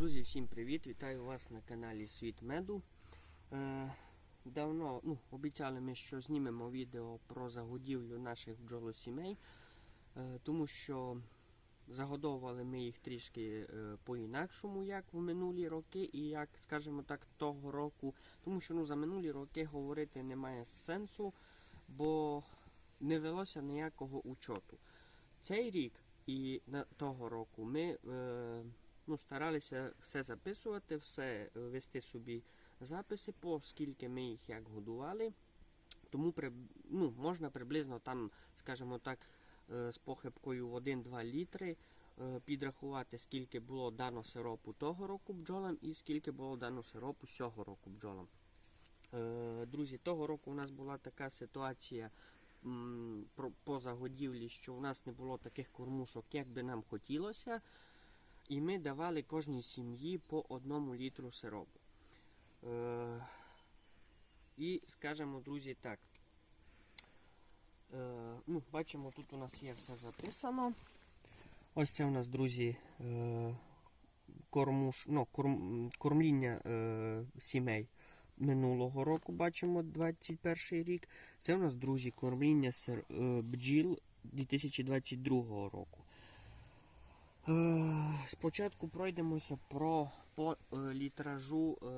Друзі, всім привіт! Вітаю вас на каналі Світ Меду. Е, давно ну, обіцяли ми, що знімемо відео про загодівлю наших бджолосімей, е, тому що загодовували ми їх трішки е, по-інакшому, як в минулі роки, і як, скажімо так, того року. Тому що ну, за минулі роки говорити немає сенсу, бо не велося ніякого учоту. Цей рік і того року ми е, ну, старалися все записувати, все е, вести собі записи, по скільки ми їх як годували. Тому ну, можна приблизно там, скажімо так, е, з похибкою в 1-2 літри е, підрахувати, скільки було дано сиропу того року бджолам і скільки було дано сиропу цього року бджолам. Друзі, того року у нас була така ситуація м, про- по загодівлі, що у нас не було таких кормушок, як би нам хотілося. І ми давали кожній сім'ї по одному літру сиропу. Е, і скажемо, друзі, так. Е, ну, бачимо, тут у нас є все записано. Ось це у нас, друзі, е, кормуш, ну, корм, кормління е, сімей минулого року, бачимо 21 рік. Це у нас, друзі, кормління сир, е, бджіл 2022 року. Е, Спочатку пройдемося про по е, літражу, е,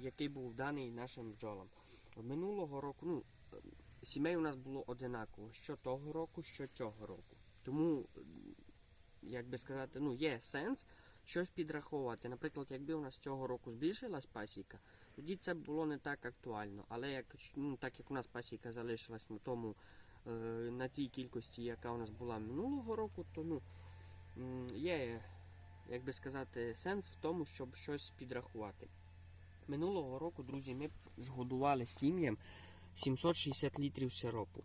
який був даний нашим бджолам. Минулого року ну, сімей у нас було одинаково, що того року, що цього року. Тому, як би сказати, ну, є сенс щось підраховувати. Наприклад, якби у нас цього року збільшилась пасіка, тоді це було не так актуально. Але як, ну, так як у нас пасіка залишилась на тому, на тій кількості, яка у нас була минулого року, то ну, є, як би сказати, сенс в тому, щоб щось підрахувати. Минулого року, друзі, ми згодували сім'ям 760 літрів сиропу.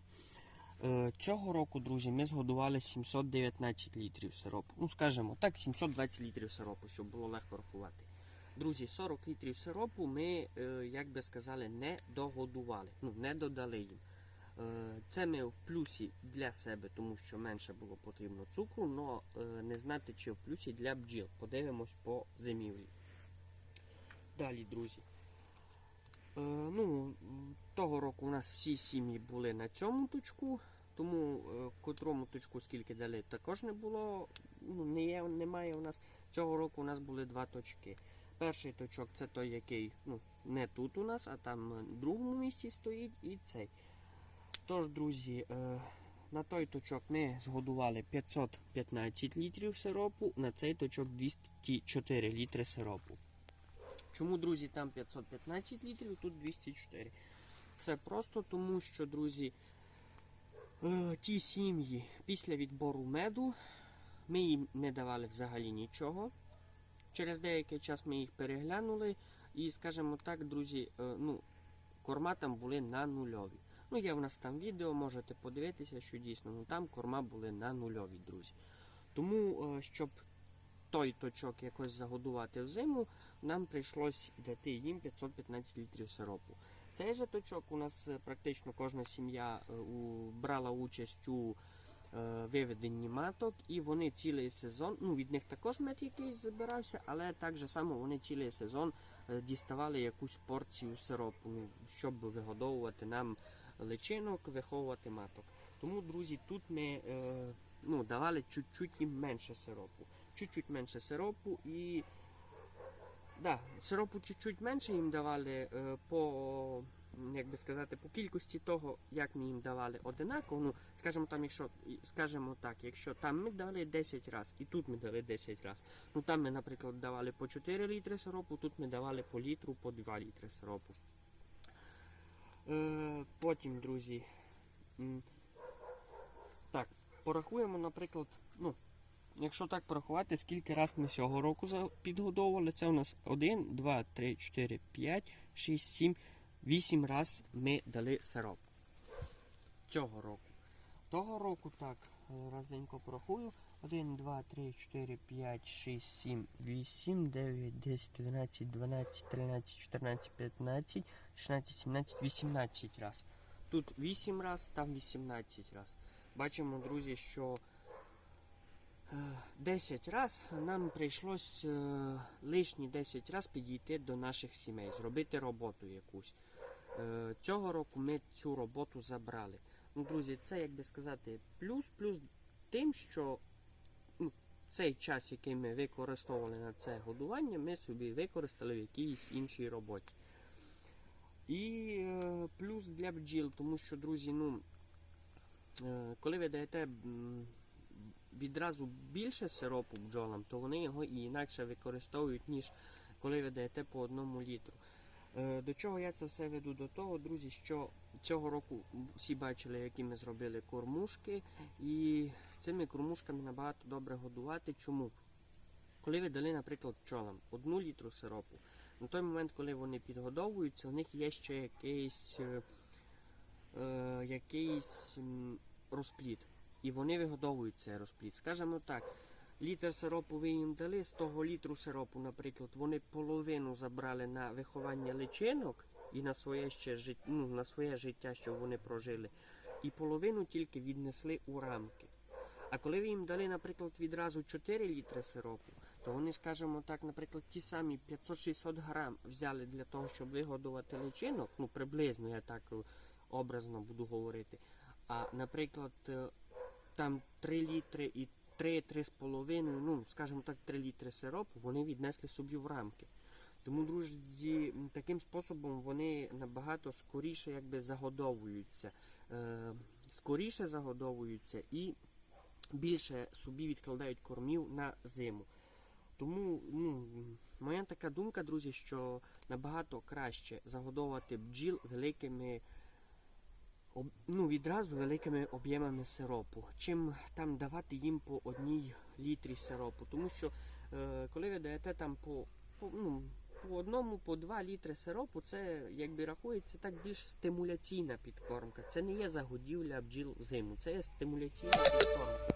Е, Цього року, друзі, ми згодували 719 літрів сиропу. Ну, скажімо, так, 720 літрів сиропу, щоб було легко рахувати. Друзі, 40 літрів сиропу ми, е, як би сказали, не догодували, ну, не додали їм. Е, Це ми в плюсі для себе, тому що менше було потрібно цукру, але не знати, чи в плюсі для бджіл. Подивимось по зимівлі. Далі, друзі. Е, ну, того року у нас всі сім'ї були на цьому точку, тому е, котрому точку скільки дали, також не було. Ну, не є, немає у нас. Цього року у нас були два точки. Перший точок це той, який ну, не тут у нас, а там в другому місці стоїть, і цей. Тож, друзі, е, на той точок ми згодували 515 літрів сиропу, на цей точок 204 літри сиропу. Чому, друзі, там 515 літрів, тут 204. Все просто тому, що, друзі, е, ті сім'ї після відбору меду ми їм не давали взагалі нічого. Через деякий час ми їх переглянули, і, скажімо так, друзі, е, ну, корма там були на нульові. Ну, є в нас там відео, можете подивитися, що дійсно ну, там корма були на нульові, друзі. Тому, е, щоб той точок якось загодувати в зиму, нам прийшлось дати їм 515 літрів сиропу. Цей же точок у нас е, практично кожна сім'я е, брала участь у виведенні маток, і вони цілий сезон, ну від них також мед якийсь забирався, але так же само вони цілий сезон діставали якусь порцію сиропу, ну, щоб вигодовувати нам личинок, виховувати маток. Тому, друзі, тут ми е, ну, давали чуть-чуть їм менше сиропу. Чуть-чуть менше сиропу і. Да, сиропу чуть-чуть менше їм давали е, по, як би сказати, по кількості того, як ми їм давали одинаково. Ну, скажімо там, якщо скажімо так, якщо там ми дали 10 разів і тут ми дали 10 разів. Ну там ми, наприклад, давали по 4 літри сиропу, тут ми давали по літру, по 2 літри сиропу. Е, потім, друзі. Так, порахуємо, наприклад, ну, якщо так порахувати, скільки раз ми цього року підгодовували, це у нас 1, 2, 3, 4, 5, 6, 7, 8 раз ми дали сироп. Цього року. Того року так, е, разденько порахую. 1, 2, 3, 4, 5, 6, 7, 8, 9, 10, 11, 12, 13, 14, 15, 16, 17, 18 раз. Тут 8 раз, там 18 раз. Бачимо, друзі, що 10 раз нам прийшлось е, лишні 10 раз підійти до наших сімей, зробити роботу якусь. Е, Цього року ми цю роботу забрали. Ну, друзі, це як би сказати, плюс, плюс тим, що цей час, який ми використовували на це годування, ми собі використали в якійсь іншій роботі. І е, плюс для бджіл, тому що, друзі, ну, е, коли ви даєте відразу більше сиропу бджолам, то вони його і інакше використовують, ніж коли ви даєте по одному літру. Е, До чого я це все веду? До того, друзі, що цього року всі бачили, які ми зробили кормушки, і цими кормушками набагато добре годувати. Чому? Коли ви дали, наприклад, пчолам одну літру сиропу, на той момент, коли вони підгодовуються, у них є ще якийсь, е, е, якийсь розплід. І вони вигодовують цей розплід. Скажімо так, літр сиропу ви їм дали, з того літру сиропу, наприклад, вони половину забрали на виховання личинок і на своє ще жит... ну, на своє життя, що вони прожили, і половину тільки віднесли у рамки. А коли ви їм дали, наприклад, відразу 4 літри сиропу, то вони, скажімо так, наприклад, ті самі 500-600 грам взяли для того, щоб вигодувати личинок, ну приблизно я так е, образно буду говорити. А, наприклад, е, там 3 літри і 3-3,5, ну, скажімо так, 3 літри сиропу вони віднесли собі в рамки. Тому, друзі, таким способом вони набагато скоріше якби загодовуються. Е, скоріше загодовуються і більше собі відкладають кормів на зиму. Тому ну, моя така думка, друзі, що набагато краще загодовувати бджіл великими ну, відразу великими об'ємами сиропу, чим там давати їм по одній літрі сиропу. Тому що е, коли ви даєте там по, по, ну, по одному, по два літри сиропу, це якби рахується так більш стимуляційна підкормка. Це не є загодівля бджіл зиму, це є стимуляційна підкормка.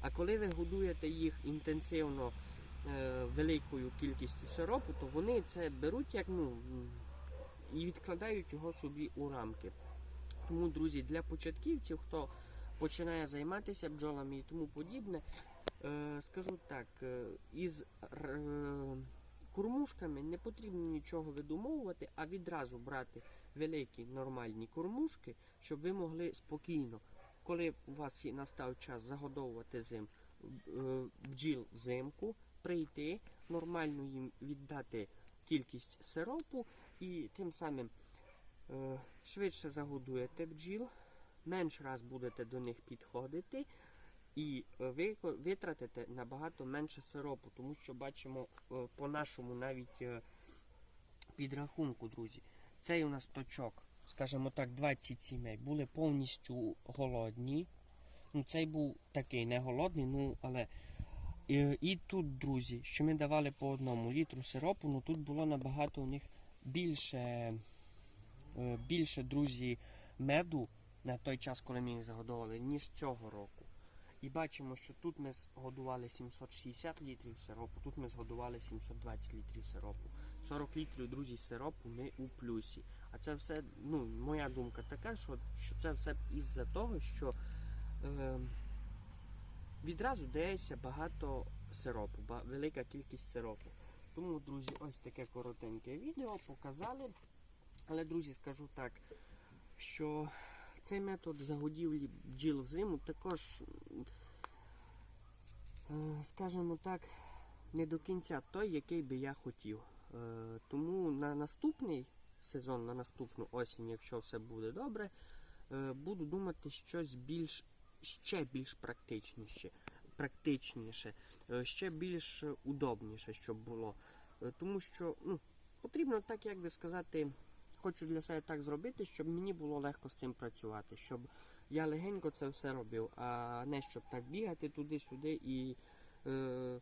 А коли ви годуєте їх інтенсивно е, великою кількістю сиропу, то вони це беруть як ну і відкладають його собі у рамки. Тому, друзі, для початківців, хто починає займатися бджолами і тому подібне, е, скажу так, е, із е, кормушками не потрібно нічого видумовувати, а відразу брати великі нормальні кормушки, щоб ви могли спокійно, коли у вас настав час загодовувати зим е, бджіл взимку, прийти, нормально їм віддати кількість сиропу і тим самим е, швидше загодуєте бджіл, менш раз будете до них підходити і е, ви витратите набагато менше сиропу, тому що бачимо е, по нашому навіть е, підрахунку, друзі. Цей у нас точок, скажімо так, 20 сімей були повністю голодні. Ну, цей був такий не голодний, ну але. І, і тут, друзі, що ми давали по одному літру сиропу, ну тут було набагато у них більше, е, більше, друзі, меду на той час, коли ми їх загодовували, ніж цього року. І бачимо, що тут ми згодували 760 літрів сиропу, тут ми згодували 720 літрів сиропу. 40 літрів, друзі, сиропу ми у плюсі. А це все, ну, моя думка така, що, що це все із-за того, що е, відразу дається багато сиропу, велика кількість сиропу. Тому, друзі, ось таке коротеньке відео показали. Але, друзі, скажу так, що цей метод загодівлі бджіл взиму також, е, скажімо так, не до кінця той, який би я хотів. Е, Тому на наступний сезон, на наступну осінь, якщо все буде добре, е, буду думати щось більш ще більш практичніше, практичніше, ще більш удобніше, щоб було. Тому що ну, потрібно так, як би сказати, хочу для себе так зробити, щоб мені було легко з цим працювати, щоб я легенько це все робив, а не щоб так бігати туди-сюди і. Е,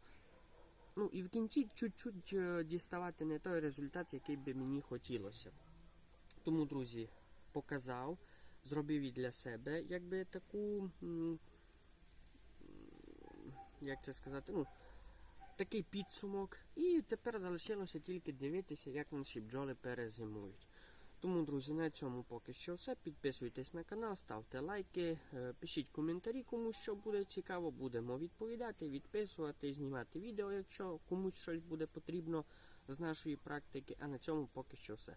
Ну і в кінці чуть-чуть е, діставати не той результат, який би мені хотілося. Тому, друзі, показав, зробив і для себе якби таку, як це сказати, ну, такий підсумок. І тепер залишилося тільки дивитися, як наші бджоли перезимують. Тому, друзі, на цьому поки що все. Підписуйтесь на канал, ставте лайки, е, пишіть коментарі, кому що буде цікаво. Будемо відповідати, відписувати, знімати відео, якщо комусь щось буде потрібно з нашої практики. А на цьому поки що все.